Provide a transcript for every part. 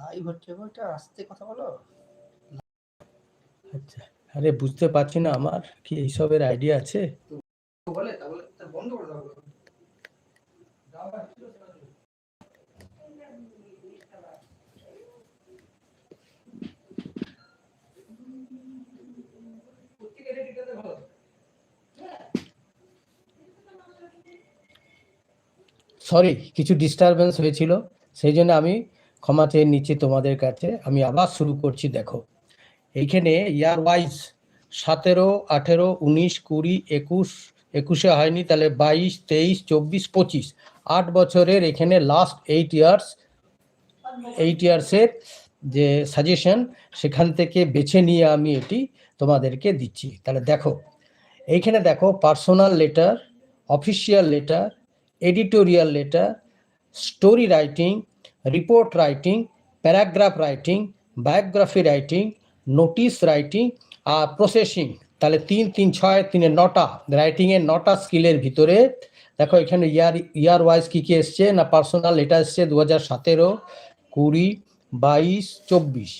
Live হচ্ছে গো আস্তে কথা বলো। আচ্ছা আরে বুঝতে পারছি না আমার কি এইসবের আইডিয়া আছে? বলে তা বলে তা বন্ধ করে দাও। সরি কিছু ডিস্টারবেন্স হয়েছিল সেই জন্য আমি ক্ষমা চেয়ে নিচ্ছি তোমাদের কাছে আমি আবার শুরু করছি, দেখো। এইখানে, ইয়ার ওয়াইজ সতেরো, আঠেরো, উনিশ, কুড়ি, একুশ, একুশে হয়নি, তাহলে বাইশ, তেইশ, চব্বিশ, পঁচিশ। আট বছরের এখানে লাস্ট এইট ইয়ার্স এইট ইয়ার্সের যে সাজেশন সেখান থেকে বেছে নিয়ে আমি এটি তোমাদেরকে দিচ্ছি। তাহলে দেখো, এইখানে দেখো personal letter official letter editorial letter story writing report writing paragraph writing biography writing notice writing আর প্রসেসিং তাহলে তিন তিন, ছয় তিনে নটা রাইটিংয়ের নটা স্কিলের ভিতরে, দেখো এখানে ইয়ার ইয়ার ওয়াইজ কী কী এসছে? না পার্সোনাল লেটার এসছে দু হাজার সতেরো, কুড়ি, বাইশ, চব্বিশ।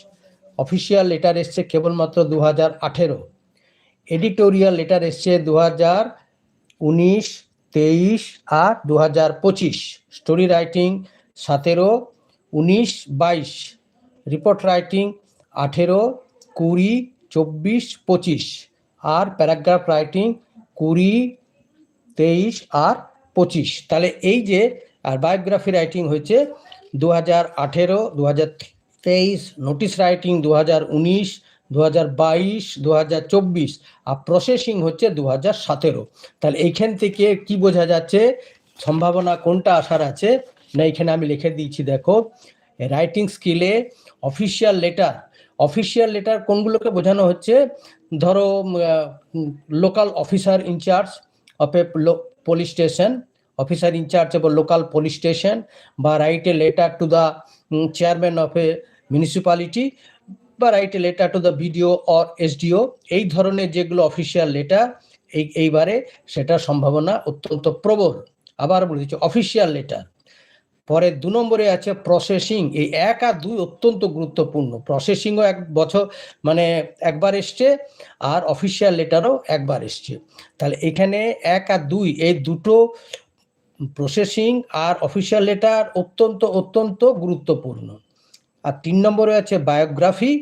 অফিসিয়াল লেটার এসছে কেবলমাত্র দু হাজার আঠেরো। এডিটোরিয়াল লেটার এসছে দু হাজার উনিশ, তেইশ আর দু হাজার পঁচিশ। স্টোরি রাইটিং সতেরো, উনিশ, বাইশ। রিপোর্ট রাইটিং আঠেরো, কুড়ি, চব্বিশ, পঁচিশ। আর প্যারাগ্রাফ রাইটিং কুড়ি, তেইশ আর পঁচিশ। তাহলে এই যে, আর বায়োগ্রাফি রাইটিং হয়েছে দু হাজার আঠেরো দু হাজার তেইশ। নোটিশ রাইটিং দু হাজার উনিশ দু হাজার বাইশ দু হাজার চব্বিশ। আর প্রসেসিং হচ্ছে দু হাজার সতেরো। তাহলে এইখান থেকে কি বোঝা যাচ্ছে? সম্ভাবনা কোনটা আসার আছে? না, এখানে আমি লিখে দিয়েছি, দেখো রাইটিং স্কিলে অফিসিয়াল লেটার অফিসিয়াল লেটার কোনগুলোকে বোঝানো হচ্ছে? ধরো local officer in charge of a police station officer in charge of local police station বা write a letter to the chairman of a municipality বা write a letter to the BDO or SDO এই ধরনের যেগুলো official letter এই, এইবারে সেটার সম্ভাবনা অত্যন্ত প্রবল। আবার বলে দিচ্ছি অফিসিয়াল লেটার পরে দু নম্বরে আছে প্রসেসিং এই এক আর দুই অত্যন্ত গুরুত্বপূর্ণ। প্রসেসিংও এক বছর মানে একবার এসছে আর অফিসিয়াল লেটারও একবার এসছে। তাহলে এখানে এক আর দুই, এই দুটো প্রসেসিং আর অফিসিয়াল লেটার অত্যন্ত অত্যন্ত গুরুত্বপূর্ণ। আর তিন নম্বরে আছে বায়োগ্রাফি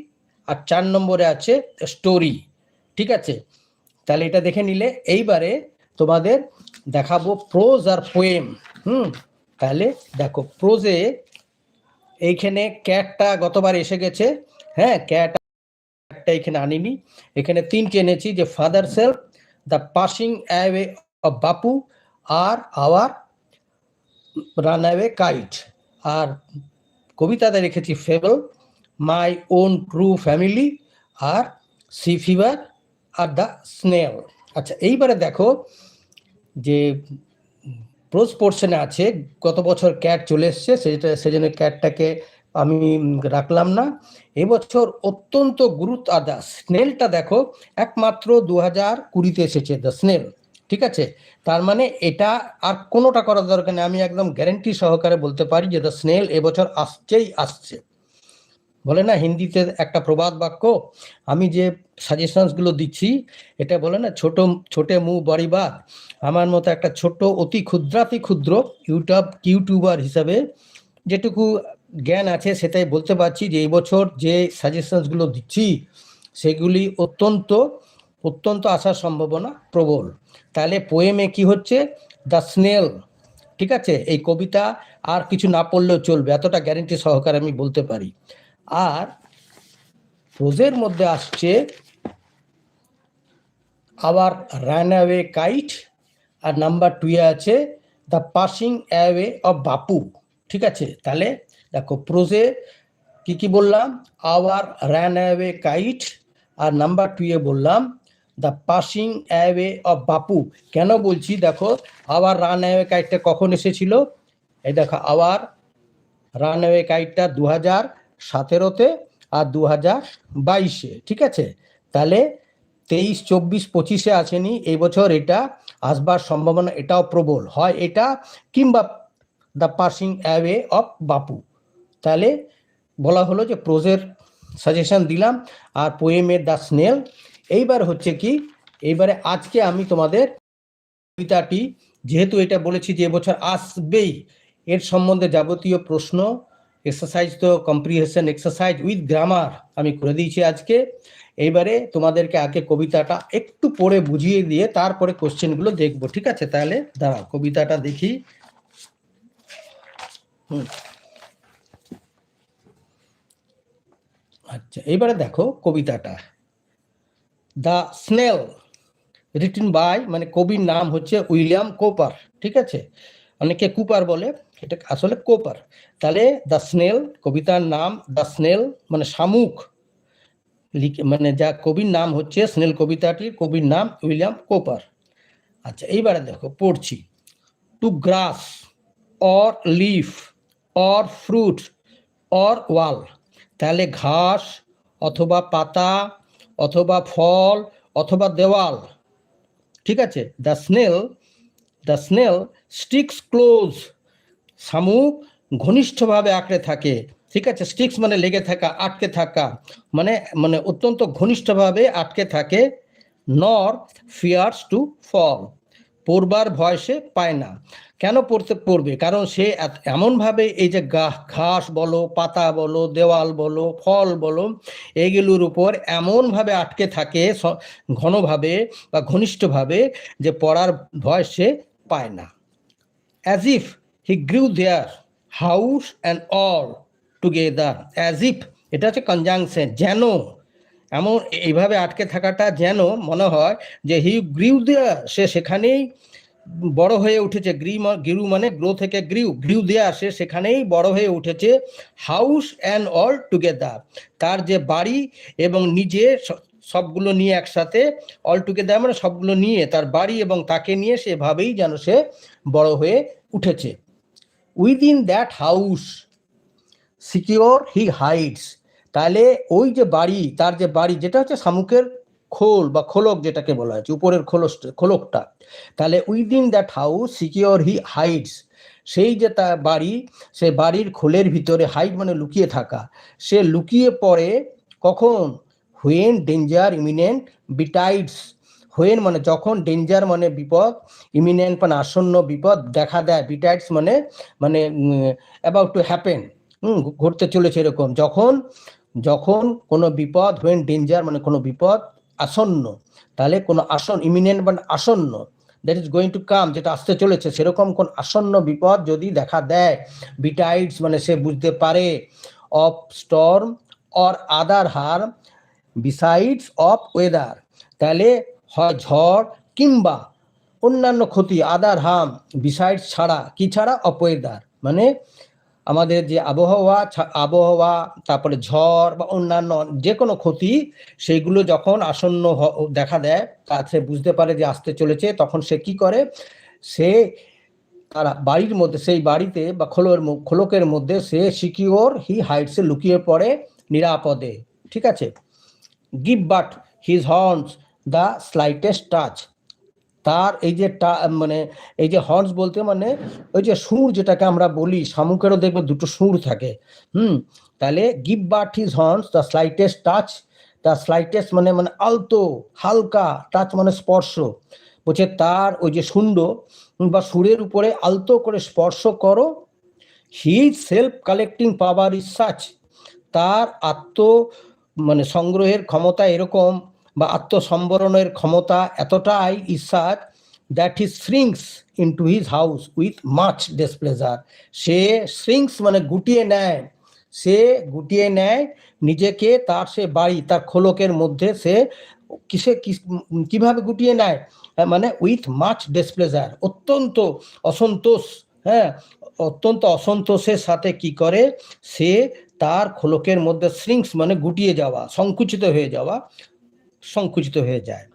আর চার নম্বরে আছে স্টোরি ঠিক আছে? তাহলে এটা দেখে নিলে, এইবারে তোমাদের দেখাবো প্রোজ আর পোয়েম হুম? তাহলে দেখো প্রোজে এইখানে ক্যাটটা গতবার এসে গেছে হ্যাঁ ক্যাট একটা এখানে আনিনি। এখানে তিনটে এনেছি, যে father self the passing away of Bapu R our run away kite আর কবিতাতে রেখেছি fable my own true family R sea fever আর দ্য স্নেল আচ্ছা এইবারে দেখো যে প্রোজ পোর্শনে আছে। গত বছর ক্যাট চলে এসছে, সেটা সেজন্য ক্যাটটাকে আমি রাখলাম না। এবছর অত্যন্ত গুরুত্ব আদা। স্নেলটা দেখো, একমাত্র দু হাজার কুড়িতে এসেছে দ্য স্নেল ঠিক আছে? তার মানে এটা আর কোনোটা করার দরকার নেই। আমি একদম গ্যারেন্টি সহকারে বলতে পারি যে দ্য স্নেল এবছর আসছেই আসছে। বলে না, হিন্দিতে একটা প্রবাদ বাক্য, আমি যে সাজেশনসগুলো দিচ্ছি, এটা বলে না, ছোট, ছোটে মু বড়ি বাদ আমার মতো একটা ছোট অতি ক্ষুদ্রাতি ক্ষুদ্র ইউটিউব, ইউটিউবার হিসাবে যেটুকু জ্ঞান আছে, সেটাই বলতে পারছি যে, এই বছর যে সাজেশনসগুলো দিচ্ছি, সেগুলি অত্যন্ত অত্যন্ত আসার সম্ভাবনা প্রবল। তাহলে পোয়েমে কি হচ্ছে? দ্য স্নেল ঠিক আছে? এই কবিতা আর কিছু না পড়লেও চলবে, এতটা গ্যারেন্টি সহকারে আমি বলতে পারি। আর প্রোজের মধ্যে আসছে আবার রান অ্যাওয়ে কাইট আর নাম্বার টুয়ে আছে দ্য পাসিং অ্যাওয়ে অফ বাপু। ঠিক আছে? তাহলে দেখো প্রোজে কি কি বললাম? আওয়ার র্যান অ্যাওয়ে কাইট আর নাম্বার টুয়ে বললাম দ্য পাসিং অ্যাওয়ে অফ বাপু। কেন বলছি? দেখো আওয়ার রান অ্যাওয়ে কাইটটা কখন এসেছিল? এই দেখো আওয়ার রান অ্যাওয়ে কাইটটা দু হাজার সতেরোতে আর দু হাজার বাইশে, ঠিক আছে? তাহলে তেইশ, চব্বিশ, পঁচিশে আসেনি, এই বছর এটা আসবার সম্ভাবনা এটাও প্রবল। হয় এটা কিংবা দ্য পাসিং অ্যাওয়ে অফ বাপু তাহলে বলা হলো যে প্রোজের সাজেশন দিলাম আর পোয়েমের দ্য স্নেল এইবার হচ্ছে কি, এইবারে আজকে আমি তোমাদের কবিতাটি, যেহেতু এটা বলেছি যে এবছর আসবেই, এর সম্বন্ধে যাবতীয় প্রশ্ন এক্সারসাইজ তো কম্প্রিহেশন এক্সারসাইজ উইথ গ্রামার আমি করে দিয়েছি আজকে। এইবারে তোমাদেরকে আগে কবিতাটা একটু পড়ে বুঝিয়ে দিয়ে তারপরে কোশ্চেনগুলো দেখব, ঠিক আছে? তাহলে দাঁড়াও, কবিতাটা দেখি। হুম। আচ্ছা এবারে দেখো কবিতাটা। দ্য স্নেল রিটিন বাই মানে কবির নাম হচ্ছে উইলিয়াম কোপার, ঠিক আছে? অনেকে কুপার বলে। এটা আসলে কোপার। তাহলে দ্য স্নেল, কবিতার নাম দ্য স্নেল মানে শামুক। মানে যা কবির নাম হচ্ছে স্নেল কবিতাটির কবির নাম উইলিয়াম কোপার। আচ্ছা এইবারে দেখো, পড়ছি। To grass, or leaf, or fruit, or wall. তাহলে ঘাস, অথবা পাতা, অথবা ফল, অথবা দেওয়াল। ঠিক আছে? The snail the snail sticks close শামুক ঘনিষ্ঠভাবে আঁকড়ে থাকে। ঠিক আছে? স্টিক্স মানে লেগে থাকা, আটকে থাকা। মানে মানে অত্যন্ত ঘনিষ্ঠভাবে আটকে থাকে। নর ফিয়ার্স টু ফল পড়বার ভয় সে পায় না। কেন পড়তে, পড়বে? কারণ সে এমনভাবে এই যে গা- ঘাস বলো, পাতা বলো, দেওয়াল বলো, ফল বলো, এগুলোর উপর এমনভাবে আটকে থাকে ঘনভাবে বা ঘনিষ্ঠভাবে যে পড়ার ভয় সে পায় না। As if he grew there house and all together as if এটা হচ্ছে কনজাংশন যেন, এমন এইভাবে আটকে থাকাটা যেন মনে হয় যে হি গ্রিউ দেয়ার সে সেখানেই বড় হয়ে উঠেছে। গ্রি গিরু মানে গ্রো থেকে গ্রিউ গ্রিউ দেয়ার সে সেখানেই বড় হয়ে উঠেছে। হাউস অ্যান্ড অল টুগেদার তার যে বাড়ি এবং নিজে সবগুলো নিয়ে একসাথে অল টুগেদার মানে সবগুলো নিয়ে, তার বাড়ি এবং তাকে নিয়ে সেভাবেই যেন সে বড় হয়ে উঠেছে। Within that house secure he hides তাহলে ওই যে বাড়ি, তার যে বাড়ি, যেটা হচ্ছে শামুকের খোল বা খোলক যেটাকে বলা হয়েছে, উপরের খোলস, খোলকটা, তাহলে within that house secure he hides সেই যে তার বাড়ি, সে বাড়ির খোলের ভিতরে হাইড মানে লুকিয়ে থাকা। সে লুকিয়ে পড়ে কখন? When danger imminent betides when মানে যখন ডেঞ্জার মানে বিপদ ইমিনেন্ট মানে আসন্ন বিপদ, দেখা দেয় বিটাইটস মানে মানে অ্যাবাউট টু হ্যাপেন হুম ঘটতে চলেছে এরকম। যখন যখন কোনো বিপদ হোয়েন ডেঞ্জার মানে কোনো বিপদ আসন্ন, তাহলে কোনো আসন ইমিনেন্ট মানে আসন্ন that is going to come যেটা আসতে চলেছে, সেরকম কোন আসন্ন বিপদ যদি দেখা দেয় বিটাইডস মানে সে বুঝতে পারে of storm or other harm besides of weather তাহলে হয় ঝড় কিংবা অন্যান্য ক্ষতি, আদার হাম বিসাইডস ছাড়া, কি ছাড়া? অপওয়েদার মানে আমাদের যে আবহাওয়া আবহাওয়া, তারপরে ঝড় বা অন্যান্য যে কোনো ক্ষতি সেইগুলো যখন আসন্ন দেখা দেয় তা সে বুঝতে পারে যে আসতে চলেছে, তখন সে কি করে? সে তার বাড়ির মধ্যে, সেই বাড়িতে বা খোলোর খোলকের মধ্যে সে সিকিওর, হি হাইটসে লুকিয়ে পড়ে নিরাপদে। ঠিক আছে? Give but his horns the slightest touch তার এই যে টা- মানে এই যে হর্নস বলতে মানে ওই যে সুর যেটাকে আমরা বলি, শামুকেরও দেখবে দুটো সুর থাকে। হুম? তাহলে give but his horns the slightest touch the slightest মানে মানে আলতো, হালকা টাচ মানে স্পর্শ। বলছে তার ওই যে শুন্ড বা সুরের উপরে আলতো করে স্পর্শ করো। He self collecting power is such তার আত্ম মানে সংগ্রহের ক্ষমতা এরকম বা আত্মসম্বরণের ক্ষমতা এতটাই is such that he shrinks into his house with much displeasure say shrinks মানে গুটিয়ে নেয়। সে গুটিয়ে নেয় নিজেকে তার সে বাড়ি তার খোলকের মধ্যে সে কিসে কীভাবে গুটিয়ে নেয়? হ্যাঁ, মানে উইথ মাচ ডিসপ্লেজার অত্যন্ত অসন্তোষ হ্যাঁ অত্যন্ত অসন্তোষের সাথে কি করে? সে তার খোলকের মধ্যে শ্রিঙ্কস মানে গুটিয়ে যাওয়া সংকুচিত হয়ে যাওয়া। সংকুচিত হয়ে যায়।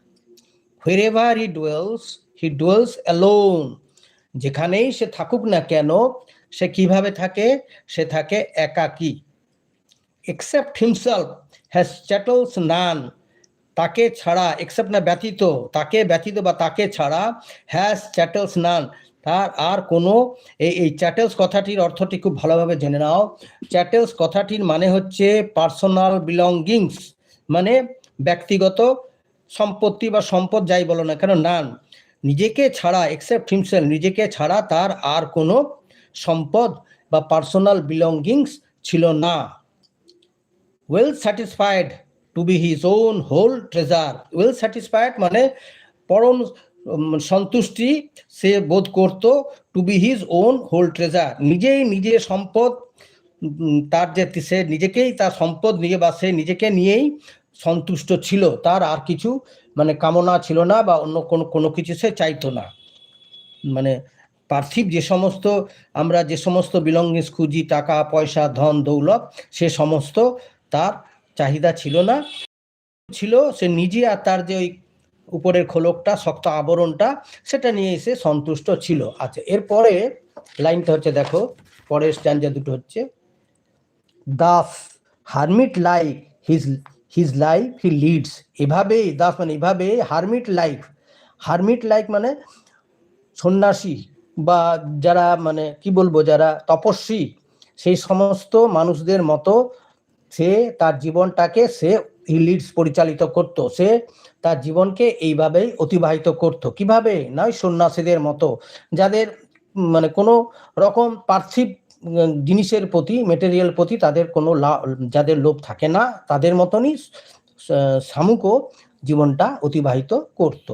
Wherever he dwells he dwells alone যেখানেই সে থাকুক না কেন, সে কীভাবে থাকে? সে থাকে একাকী। Except himself has chattels none তাকে ছাড়া এক্সেপ্ট না ব্যতীত, তাকে ব্যতীত বা তাকে ছাড়া হ্যাজ চ্যাটলস নান তার আর কোনো, এই এই চ্যাটেলস কথাটির অর্থটি খুব ভালোভাবে জেনে নাও। চ্যাটেলস কথাটির মানে হচ্ছে পার্সোনাল বিলঙ্গিংস মানে ব্যক্তিগত সম্পত্তি বা সম্পদ যাই বলো না কেন, নান। নিজেকে ছাড়া এক্সেপ্ট হিমসেল নিজেকে ছাড়া তার আর কোনো সম্পদ বা পার্সোনাল বিলঙ্গিংস ছিল না। Well satisfied to be his own whole treasure well satisfied মানে পরম সন্তুষ্টি সে বোধ করত to be his own whole treasure নিজেই নিজের সম্পদ তার যে সে নিজেকেই তার সম্পদ নিয়ে বা সে নিজেকে নিয়েই সন্তুষ্ট ছিল, তার আর কিছু মানে কামনা ছিল না বা অন্য কোনো কোনো কিছু সে চাইতো না। মানে পার্থিব যে সমস্ত, আমরা যে সমস্ত বিলঙ্গিংস খুঁজি, টাকা, পয়সা, ধন, দৌলত, সে সমস্ত তার চাহিদা ছিল না। ছিল, সে নিজে আর তার যে ওই উপরের খোলকটা, শক্ত আবরণটা, সেটা নিয়ে এসে সন্তুষ্ট ছিল। আচ্ছা এরপরে লাইনটা হচ্ছে দেখো, পরের স্ট্যান্ডা দুটো হচ্ছে। Thus hermit life his his life he leads এভাবেই দাস মানে এভাবে হারমিট লাইফ হারমিট লাইফ মানে সন্ন্যাসী বা যারা মানে কি বলব, যারা তপস্বী, সেই সমস্ত মানুষদের মতো সে তার জীবনটাকে সে লিডস পরিচালিত করত। সে তার জীবনকে এইভাবেই অতিবাহিত করত। কীভাবে? নয় সন্ন্যাসীদের মতো, যাদের মানে কোনো রকম পার্থিব জিনিসের প্রতি মেটেরিয়াল প্রতি তাদের কোনো যাদের লোভ থাকে না, তাদের মতনই শামুকও জীবনটা অতিবাহিত করত।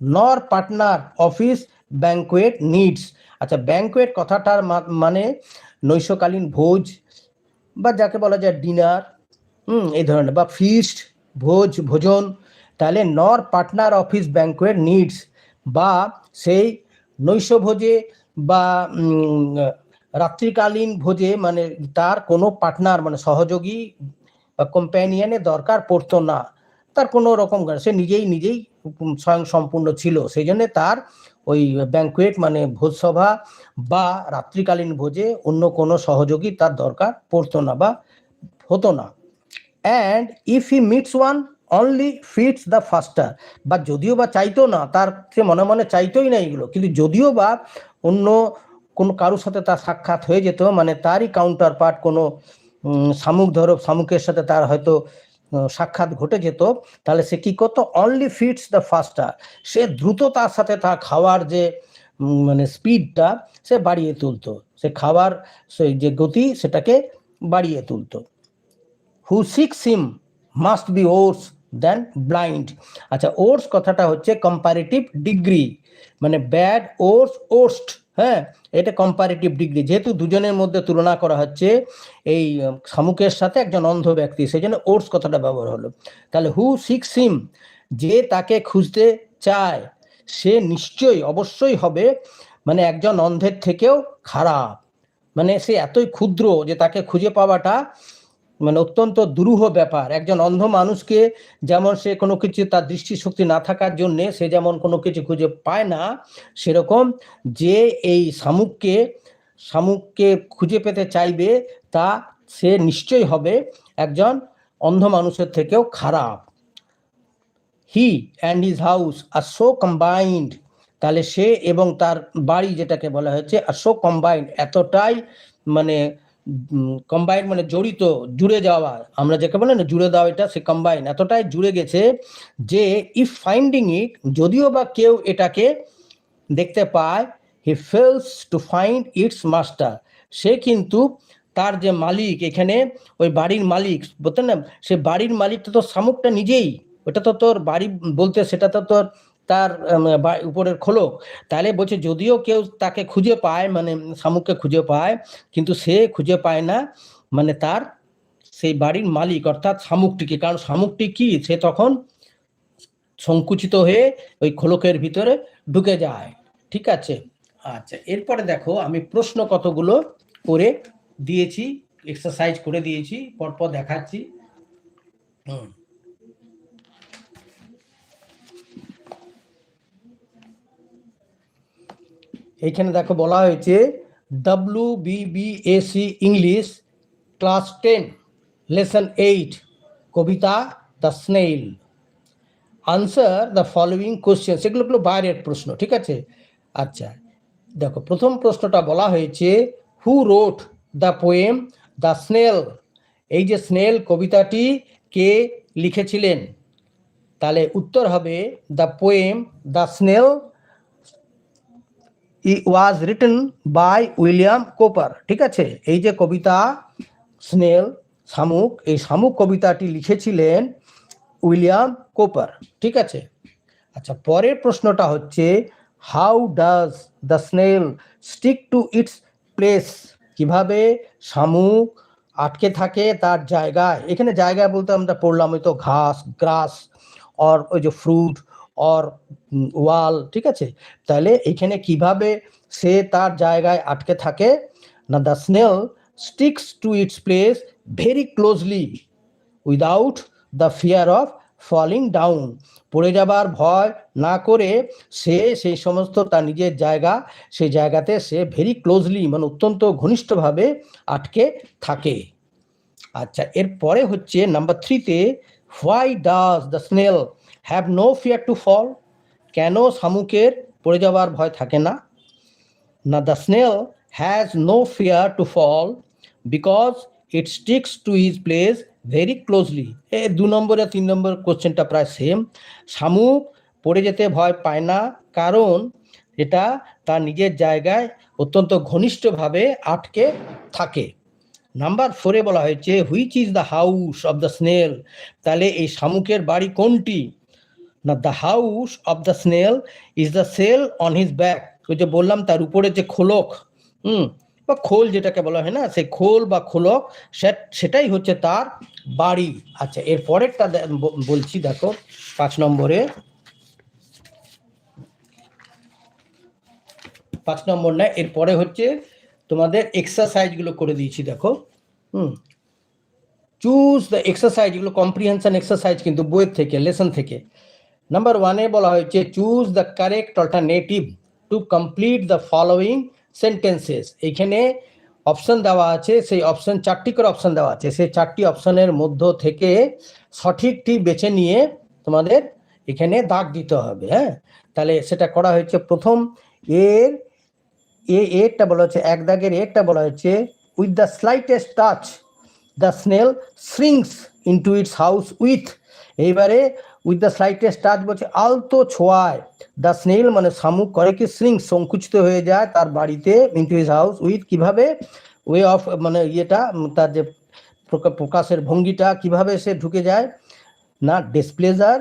Nor partner of his banquet needs আচ্ছা ব্যাংকোয়েট কথাটার মানে নৈশকালীন ভোজ বা যাকে বলা যায় ডিনার হুম, এই ধরনের, বা ফিস্ট ভোজ, ভোজন, তাহলে নর পার্টনার অফিস ব্যাংকোয়েট নিডস বা সেই নৈশভোজে বা রাত্রিকালীন ভোজে মানে তার কোনো পার্টনার মানে সহযোগী বা কম্প্যানিয়নের দরকার পড়তো না। তার কোনো রকম সে নিজেই নিজেই স্বয়ং সম্পূর্ণ ছিল। সেই জন্যে তার ওই ব্যাংকুয়েট মানে ভোজসভা বা রাত্রিকালীন ভোজে অন্য কোনো সহযোগী তার দরকার পড়তো না বা হতো না। And if he meets one only feeds the faster বা যদিও বা চাইতো না, তার সে মনে মনে চাইতোই না এগুলো কিন্তু যদিও বা অন্য কোনো কারোর সাথে তার সাক্ষাৎ হয়ে যেত মানে তারই কাউন্টার পার্ট কোনো শামুক ধরো, শামুকের সাথে তার হয়তো সাক্ষাৎ ঘটে যেত, তাহলে সে কি করতো? অনলি ফিটস দ্য ফাস্টার সে দ্রুত তার সাথে তার খাওয়ার যে মানে স্পিডটা সে বাড়িয়ে তুলতো। সে খাবার সেই যে গতি, সেটাকে বাড়িয়ে তুলতো। Who seeks him must be worse than blind আচ্ছা ওর্স কথাটা হচ্ছে কম্পারেটিভ ডিগ্রি মানে ব্যাড ওর্স ওর্স্ট হ্যাঁ এটা কম্পারেটিভ ডিগ্রি যেহেতু দুজনের মধ্যে তুলনা করা হচ্ছে, এই শামুকের সাথে একজন অন্ধ ব্যক্তি সেই জন্য ওর্স কথাটা ব্যবহার হলো। তাহলে হু সিক্স হিম যে তাকে খুঁজতে চায়, সে নিশ্চয়ই, অবশ্যই হবে মানে একজন অন্ধের থেকেও খারাপ। মানে সে এতই ক্ষুদ্র যে তাকে খুঁজে পাওয়াটা মানে অত্যন্ত দুরূহ ব্যাপার। একজন অন্ধ মানুষকে যেমন সে কোনো কিছু তার দৃষ্টিশক্তি না থাকার জন্য সে যেমন কোনো কিছু খুঁজে পায় না, সেরকম যে এই শামুককে শামুককে খুঁজে পেতে চাইবে তা সে নিশ্চয়ই হবে একজন অন্ধ মানুষের থেকেও খারাপ। He and his house are so combined তাহলে সে এবং তার বাড়ি যেটাকে বলা হয়েছে আর সো কম্বাইন্ড এতটাই মানে কম্বাইন মানে জড়িত, জুড়ে যাওয়া। আমরা যাকে বলে না জুড়ে দেওয়া এটা, সে কম্বাইন এতটাই জুড়ে গেছে যে ইফ ফাইন্ডিং ইট যদিও বা কেউ এটাকে দেখতে পায় he fails to find its master সে কিন্তু তার যে মালিক, এখানে ওই বাড়ির মালিক বলতেন না, সে বাড়ির মালিক তো শামুকটা নিজেই। ওটা তো তোর বাড়ি বলতে, সেটা তো তোর তার উপরের খোলক, তাহলে বলছে যদিও কেউ তাকে খুঁজে পায় মানে শামুককে খুঁজে পায়, কিন্তু সে খুঁজে পায় না মানে তার সেই বাড়ির মালিক, অর্থাৎ শামুকটিকে, কারণ শামুকটি কি, সে তখন সংকুচিত হয়ে ওই খোলকের ভিতরে ঢুকে যায়, ঠিক আছে? আচ্ছা এরপরে দেখো, আমি প্রশ্ন কতগুলো করে দিয়েছি এক্সারসাইজ করে দিয়েছি, পরপর দেখাচ্ছি। হুম। এইখানে দেখো বলা হয়েছে W BBSE English class ten lesson eight Kabita the snail. Answer the following question সেগুলো হলো বাইরের প্রশ্ন, ঠিক আছে? আচ্ছা দেখো, প্রথম প্রশ্নটা বলা হয়েছে who wrote the poem the snail এই যে স্নেল কবিতাটি কে লিখেছিলেন? তাহলে উত্তর হবে the poem the snail was written by William Cowper ঠিক আছে? এই যে কবিতা স্নেল শামুক, এই শামুক কবিতাটি লিখেছিলেন উইলিয়াম কোপার, ঠিক আছে? আচ্ছা পরের প্রশ্নটা হচ্ছে how does the snail stick to its place কীভাবে শামুক আটকে থাকে তার জায়গায়? এখানে জায়গায় বলতে আমরা পড়লাম, ওই তো ঘাস গ্রাস অর ওই যে ফ্রুট অর ওয়াল ঠিক আছে? তাহলে এখানে কীভাবে সে তার জায়গায় আটকে থাকে? না the snail sticks to its place very closely without the fear of falling down পড়ে যাবার ভয় না করে সে সেই সমস্ত তার নিজের জায়গা, সেই জায়গাতে সে ভেরি ক্লোজলি মানে অত্যন্ত ঘনিষ্ঠভাবে আটকে থাকে। আচ্ছা এরপরে হচ্ছে নাম্বার থ্রিতে why does the snail have no fear to fall কেন শামুকের পড়ে যাওয়ার ভয় থাকে না? না the snail has no fear to fall because it sticks to his place very closely এ দু নম্বর আর তিন নম্বর কোশ্চেনটা প্রায় সেম শামুক পড়ে যেতে ভয় পায় না কারণ এটা তার নিজের জায়গায় অত্যন্ত ঘনিষ্ঠভাবে আটকে থাকে। নাম্বার ফোরে বলা হয়েছে which is the house of the snail তাহলে এই শামুকের বাড়ি কোনটি? না the house of the snail is the shell on his back ওই যে বললাম, তার উপরে যে খোলক, হুম, বা খোল যেটাকে বলা হয় না, সেই খোল বা খোলক সেটাই হচ্ছে তার বাড়ি। আচ্ছা এর পরেরটা বলছি, দেখো, পাঁচ নম্বরে। পাঁচ নম্বর না এরপরে হচ্ছে তোমাদের এক্সারসাইজগুলো করে দিয়েছি, দেখো, হুম। চুজ দ্য এক্সারসাইজ এগুলো কম্প্রিহেনশন এক্সারসাইজ কিন্তু বইয়ের থেকে লেসন থেকে। নাম্বার ওয়ানে বলা হয়েছে choose the correct alternative to complete the following sentences এইখানে অপশন দেওয়া আছে, সেই অপশন চারটি করে অপশন দেওয়া আছে। সেই চারটি অপশনের মধ্য থেকে সঠিকটি বেছে নিয়ে তোমাদের এখানে দাগ দিতে হবে হ্যাঁ? তাহলে সেটা করা হয়েছে, প্রথম এর, এ, এরটা বলা হচ্ছে এক দাগের এরটা বলা হচ্ছে with the slightest touch the snail shrinks into its house with এইবারে উইথ দ্য স্লাইটেস্ট টাচ বলছে, আলতো ছোঁয়ায়। দ্য স্নেল মানে শামুক করে কি শ্রিংস সংকুচিত হয়ে যায় তার বাড়িতে ইন্টু হিজ হাউস উইথ কীভাবে? ওয়ে অফ মানে ইয়েটা, তার যে প্রকা- প্রকাশের ভঙ্গিটা কীভাবে সে ঢুকে যায়? না displeasure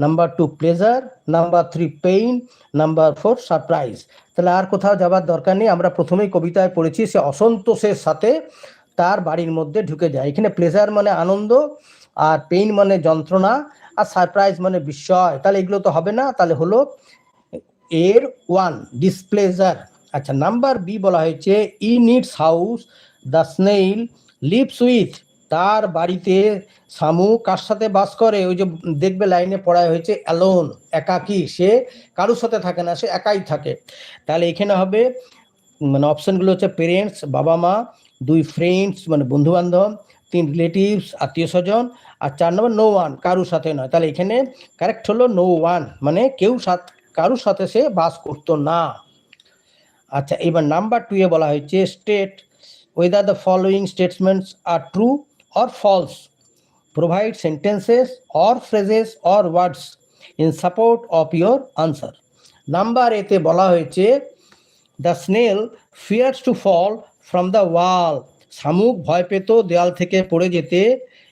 number two pleasure number three pain number four surprise তাহলে আর কোথাও যাবার দরকার নেই, আমরা প্রথমেই কবিতায় পড়েছি, সে অসন্তোষের সাথে তার বাড়ির মধ্যে ঢুকে যায়। এখানে প্লেজার মানে আনন্দ আর পেইন মানে যন্ত্রণা। আর সারপ্রাইজ মানে বিস্ময়। তাহলে এগুলো তো হবে না, তাহলে হলো এর ওয়ান ডিসপ্লেজার আচ্ছা নাম্বার বি বলা হয়েছে he needs house the snail lives with তার বাড়িতে শামু কার সাথে বাস করে? ওই যে দেখবে লাইনে পড়া হয়েছে অ্যালোন একাকী, সে কারোর সাথে থাকে না, সে একাই থাকে। তাহলে এখানে হবে মানে অপশনগুলো হচ্ছে পেরেন্টস বাবা মা, দুই ফ্রেন্ডস মানে বন্ধু বান্ধব তিন রিলেটিভস আত্মীয় স্বজন আর চার নম্বর নো ওয়ান কারোর সাথে নয়। তাহলে এখানে কারেক্ট হলো নো ওয়ান মানে কেউ সাথ, কারোর সাথে সে বাস করতো না। আচ্ছা এবার নাম্বার টু এ বলা হয়েছে state whether the following statements are true or false provide sentences or phrases or words in support of your answer number এতে বলা হয়েছে the snail fears to fall from the wall শামুক ভয় পেত দেওয়াল থেকে পড়ে যেতে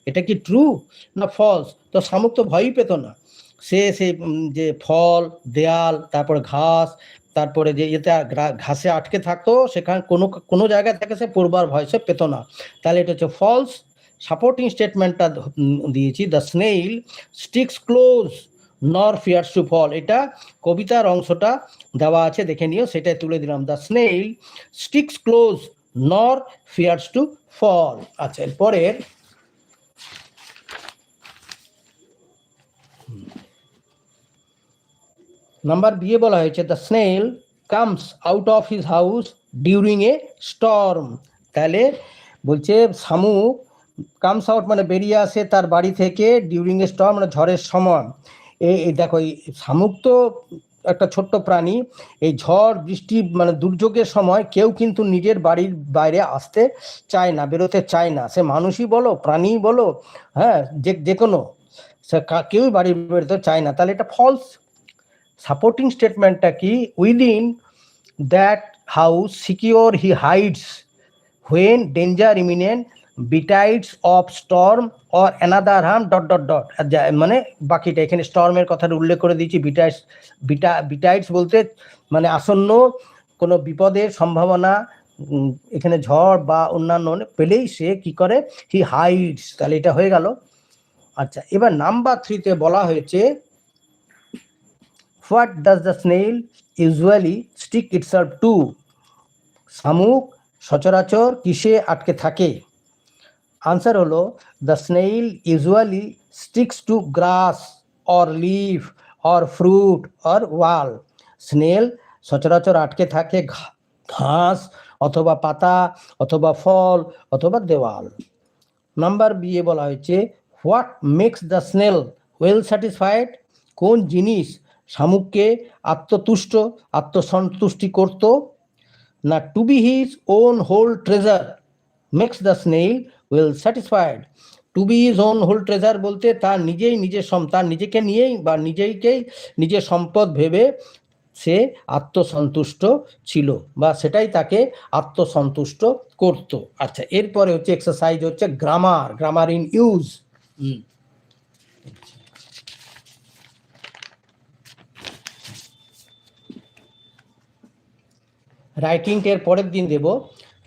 এটা কি ট্রু না ফলস তো শামুক তো ভয়ই পেত না। সে সেই যে ফল, দেয়াল, তারপরে ঘাস, তারপরে যে গ্রা- ঘাসে আটকে থাকতো, সেখানে কোনো কোনো জায়গা থেকে সে পড়বার ভয় সে পেত না। তাহলে এটা হচ্ছে ফলস সাপোর্টিং স্টেটমেন্টটা দিয়েছি। The snail sticks close nor fears to fall এটা কবিতার অংশটা দেওয়া আছে, দেখে নিও, সেটাই তুলে দিলাম। The snail sticks close nor fears to fall আচ্ছা এরপরের নাম্বার বিয়ে বলা হয়েছে the snail comes out of his house during a storm তাহলে বলছে শামুক কামস আউট মানে বেরিয়ে আসে তার বাড়ি থেকে ডিউরিং এ স্টর্ম মানে ঝড়ের সময়। এই দেখো, এই শামুক তো একটা ছোট্ট প্রাণী। এই ঝড়, বৃষ্টি মানে দুর্যোগের সময় কেউ কিন্তু নিজের বাড়ির বাইরে আসতে চায় না, বেরোতে চায় না। সে মানুষই বলো প্রাণী বলো হ্যাঁ যে যে কোনো, সে কেউই বাড়ির বেরোতে চায় না। তাহলে এটা ফলস সাপোর্টিং স্টেটমেন্টটা কি? Within that house secure he hides when danger imminent, betides of storm or another harm, dot dot dot মানে বাকিটা, এখানে স্টর্মের কথাটা উল্লেখ করে দিয়েছি বিটাইডস বিটা বিটাইডস বলতে মানে আসন্ন কোনো বিপদের সম্ভাবনা এখানে ঝড় বা অন্যান্য পেলেই সে কি করে? হি হাইডস তাহলে এটা হয়ে গেল। আচ্ছা এবার নাম্বার থ্রিতে বলা হয়েছে what does the snail usually stick itself to? শামুক, সচরাচর কিসে আটকে থাকে? আনসার হলো, the snail usually sticks to grass or leaf or fruit or wall. Snail সচরাচর আটকে থাকে ঘাস অথবা পাতা অথবা ফল অথবা দেওয়াল। নাম্বার বিয়ে বলা হয়েছে, what makes the snail well satisfied? কোন জিনিস শামুককে আত্মতুষ্ট, আত্মসন্তুষ্টি করতো। না to be his own whole treasure makes the snail well satisfied to be his own whole treasure বলতে তার নিজেই নিজের সম, তার নিজেকে নিয়েই বা নিজেইকেই নিজের সম্পদ ভেবে সে আত্মসন্তুষ্ট ছিল বা সেটাই তাকে আত্মসন্তুষ্ট করত। আচ্ছা এরপরে হচ্ছে এক্সারসাইজ হচ্ছে গ্রামার গ্রামার ইন ইউজ রাইটিংটা এর পরের দিন দেব,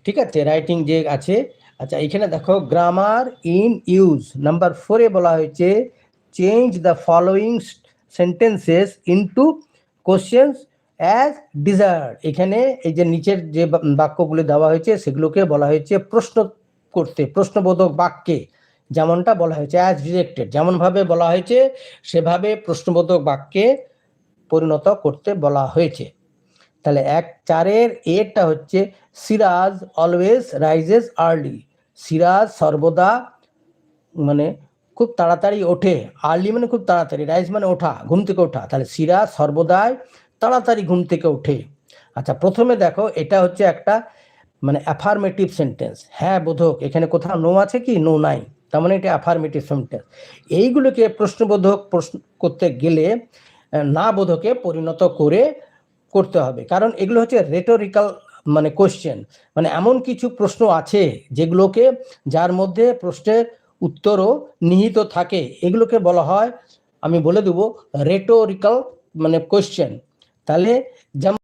ঠিক আছে? রাইটিং যে আছে আচ্ছা এখানে দেখো গ্রামার ইন ইউজ নাম্বার ফোরে বলা হয়েছে change the following sentences into questions as desire এখানে এই যে নিচের যে বাক্যগুলো দেওয়া হয়েছে, সেগুলোকে বলা হয়েছে প্রশ্ন করতে, প্রশ্নবোধক বাক্যে। যেমনটা বলা হয়েছে অ্যাজ ডিরেক্টেড যেমনভাবে বলা হয়েছে, সেভাবে প্রশ্নবোধক বাক্যে পরিণত করতে বলা হয়েছে। তাহলে এক চারের এরটা হচ্ছে Siraj always rises early. Siraj সর্বদা মানে খুব তাড়াতাড়ি ওঠে। আর্লি মানে খুব তাড়াতাড়ি, রাইজ মানে ওঠা, ঘুম থেকে ওঠা। তাহলে সিরাজ সর্বদাই তাড়াতাড়ি ঘুম থেকে ওঠে। আচ্ছা প্রথমে দেখো, এটা হচ্ছে একটা মানে অ্যাফার্মেটিভ সেন্টেন্স হ্যাঁ বোধক, এখানে কোথাও নো আছে কি? নো নাই। তার মানে এটা অ্যাফার্মেটিভ সেন্টেন্স এইগুলোকে প্রশ্নবোধক প্রশ্ন করতে গেলে না বোধকে পরিণত করে করতে হবে। কারণ এগুলো হচ্ছে রেটোরিক্যাল মানে কোশ্চেন মানে এমন কিছু প্রশ্ন আছে যেগুলোকে, যার মধ্যে প্রশ্নের উত্তরও নিহিত থাকে। এগুলোকে বলা হয়, আমি বলে দেবো রেটোরিক্যাল মানে কোশ্চেন তাহলে যেমন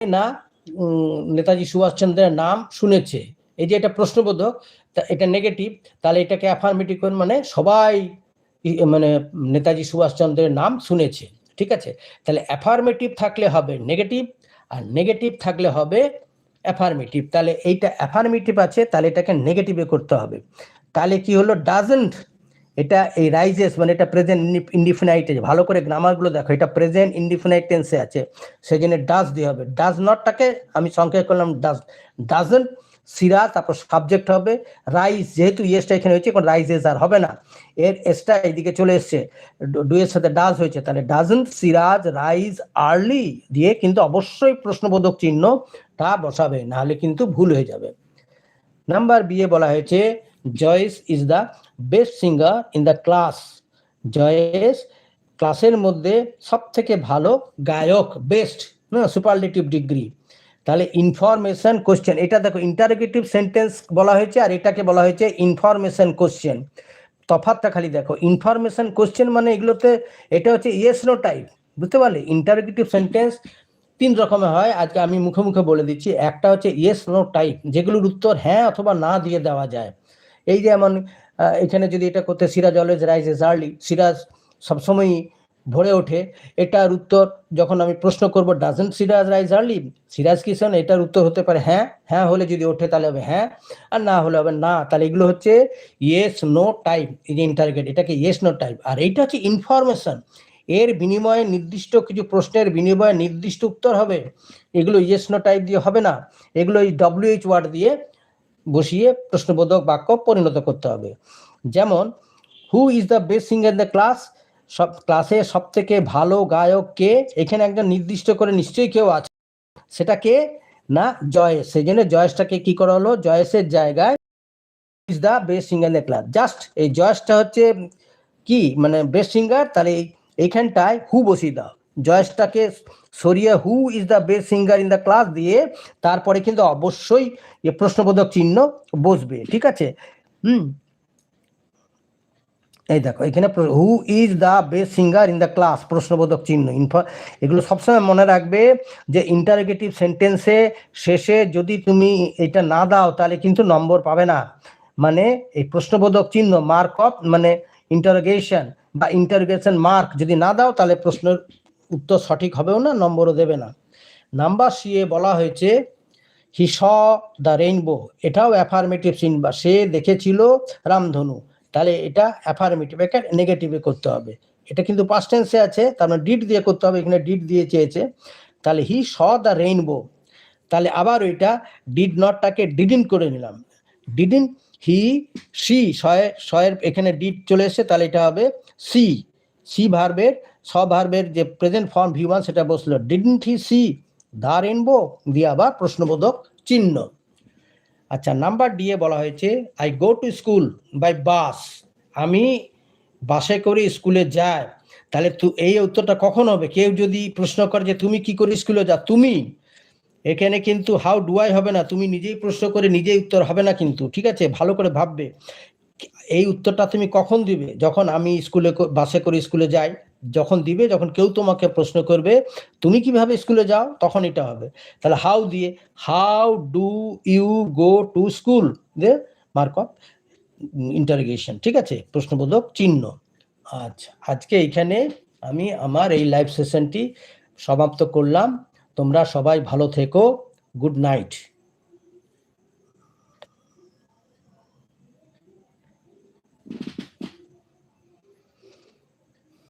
না নেতাজি সুভাষচন্দ্রের নাম শুনেছে, এই যে এটা প্রশ্নবোধক এটা নেগেটিভ তাহলে এটাকে অ্যাফার্মেটিভ মানে সবাই মানে নেতাজি সুভাষচন্দ্রের নাম শুনেছে। ঠিক আছে? তাহলে অ্যাফার্মেটিভ থাকলে হবে নেগেটিভ আর নেগেটিভ থাকলে হবে অ্যাফার্মেটিভ তাহলে এইটা অ্যাফার্মেটিভ আছে, তাহলে এটাকে নেগেটিভে করতে হবে। তাহলে কি হলো? ডাজেন্ট এটা এই রাইজেস মানে এটা প্রেজেন্ট ইনডিফিনাইটে ভালো করে গ্রামারগুলো দেখো, এটা প্রেজেন্ট ইনডিফিনাইট টেন্সে আছে। সেই জন্য ডাজ দিয়ে হবে। ডাজ নটটাকে আমি সংক্ষেপ করলাম ডাজ ডাজেন্ট সিরাজ তারপর সাবজেক্ট হবে রাইস যেহেতু ইয়েসটা এখানে হয়েছে, এখন রাইজেস আর হবে না। এর এসটা এইদিকে চলে এসছে। ডুয়ের সাথে ডাজ হয়েছে। তাহলে ডাজেন্ট সিরাজ রাইজ আর্লি দিয়ে কিন্তু অবশ্যই প্রশ্নবোধক চিহ্ন তা বসাবে, নাহলে কিন্তু ভুল হয়ে যাবে। নাম্বার বিয়ে বলা হয়েছে, Joyce is the best singer in the class Joyce ক্লাসের মধ্যে সব থেকে ভালো গায়ক বেস্ট না সুপারলেটিভ ডিগ্রি তাহলে ইনফরমেশন কোশ্চেন এটা দেখো ইন্টারোগেটিভ সেন্টেন্স বলা হয়েছে আর এটাকে বলা হয়েছে ইনফরমেশন কোশ্চেন তফাৎটা খালি দেখো ইনফরমেশন কোশ্চেন মানে এগুলোতে এটা হচ্ছে ইয়েস নো টাইপ বুঝতে পারলে? ইন্টারোগেটিভ সেন্টেন্স তিন রকমের হয়, আজকে আমি মুখে মুখে বলে দিচ্ছি। একটা হচ্ছে ইয়েস নো টাইপ যেগুলোর উত্তর হ্যাঁ অথবা না দিয়ে দেওয়া যায়। এই যেমন এখানে যদি এটা করতে, Siraj always rises early Siraj সবসময়ই ভরে ওঠে। এটার উত্তর যখন আমি প্রশ্ন করব doesn't Siraj rise early Siraj Kishan এটার উত্তর হতে পারে হ্যাঁ হ্যাঁ হলে যদি ওঠে তাহলে হবে হ্যাঁ আর না হলে হবে না। তাহলে এগুলো হচ্ছে ইয়েস নো টাইপ এই যে ইন্টারগেট এটাকে ইয়েস নো টাইপ আর এইটা হচ্ছে ইনফরমেশন এর বিনিময়ে নির্দিষ্ট কিছু প্রশ্নের বিনিময়ে নির্দিষ্ট উত্তর হবে। এগুলো ইয়েস নো টাইপ দিয়ে হবে না। এগুলো এই ডব্লিউএইচ ওয়ার্ড দিয়ে বসিয়ে প্রশ্নবোধক বাক্য পরিণত করতে হবে। যেমন who is the best singer in the class সব ক্লাসে সব থেকে ভালো গায়ক কে? এখানে একজন নির্দিষ্ট করে নিশ্চয়ই কেউ আছে। সেটা কে? না জয়েস সেই জন্য জয়েসটাকে কি করা হলো? জয়েসের জায়গায় is the best singer the class just এই জয়েসটা হচ্ছে কি? মানে বেস্ট সিঙ্গার তাহলে এই- এইখানটায় হু বসিয়ে দাও। জয়েসটাকে সরিয়ে who is the best singer in the class দিয়ে তারপরে কিন্তু অবশ্যই এ প্রশ্নবোধক চিহ্ন বসবে। ঠিক আছে? হুম? এই দেখো, এখানে who is the best singer in the class প্রশ্নবোধক চিহ্ন ইনফ- এগুলো সবসময় মনে রাখবে যে ইন্টারগেটিভ সেন্টেন্সে শেষে যদি তুমি এটা না দাও, তাহলে কিন্তু নম্বর পাবে না। মানে এই প্রশ্নবোধক চিহ্ন মার্ক অফ মানে ইন্টারোগেশন বা ইন্টারোগেশন মার্ক যদি না দাও, তাহলে প্রশ্নের উত্তর সঠিক হবেও না, নম্বরও দেবে না। নাম্বার সিএ বলা হয়েছে হি স দ্য রেইনবো এটাও অ্যাফার্মেটিভ সিন বা সে দেখেছিল রামধনু। তাহলে এটা অ্যাফার্মেটিভ একে নেগেটিভে করতে হবে। এটা কিন্তু পাস্ট টেন্সে আছে, তার মানে ডিড দিয়ে করতে হবে, এখানে ডিড দিয়ে চেয়েছে। তাহলে হি স দ্য রেইনবো তাহলে আবার ওইটা ডিড নটটাকে ডিডিন করে নিলাম। ডিডিন হি সি শয়ে এখানে ডিড চলে এসেছে, তাহলে এটা হবে সি সি ভার্বের স ভার্বের যে প্রেজেন্ট ফর্ম ভি ওয়ান সেটা বসল। Didn't he see the rainbow দিয়ে আবার প্রশ্নবোধক চিহ্ন। আচ্ছা নাম্বার দিয়ে বলা হয়েছে I go to school by bus আমি বাসে করে স্কুলে যাই। তাহলে তু, এই উত্তরটা কখন হবে? কেউ যদি প্রশ্ন করে যে, তুমি কি করে স্কুলে যা তুমি? এখানে কিন্তু হাউ ডুয়াই হবে না? তুমি নিজেই প্রশ্ন করে নিজেই উত্তর হবে না কিন্তু, ঠিক আছে? ভালো করে ভাববে। এই উত্তরটা তুমি কখন দিবে? যখন আমি স্কুলে বাসে করে স্কুলে যাই। যখন দিবে, যখন কেউ তোমাকে প্রশ্ন করবে, তুমি কীভাবে স্কুলে যাও? তখন এটা হবে। তাহলে হাউ দিয়ে how do you go to school the mark of interrogation ঠিক আছে? প্রশ্নবোধক চিহ্ন। আচ্ছা আজকে এখানে আমি আমার এই লাইভ সেশনটি সমাপ্ত করলাম। তোমরা সবাই ভালো থেকো। Good night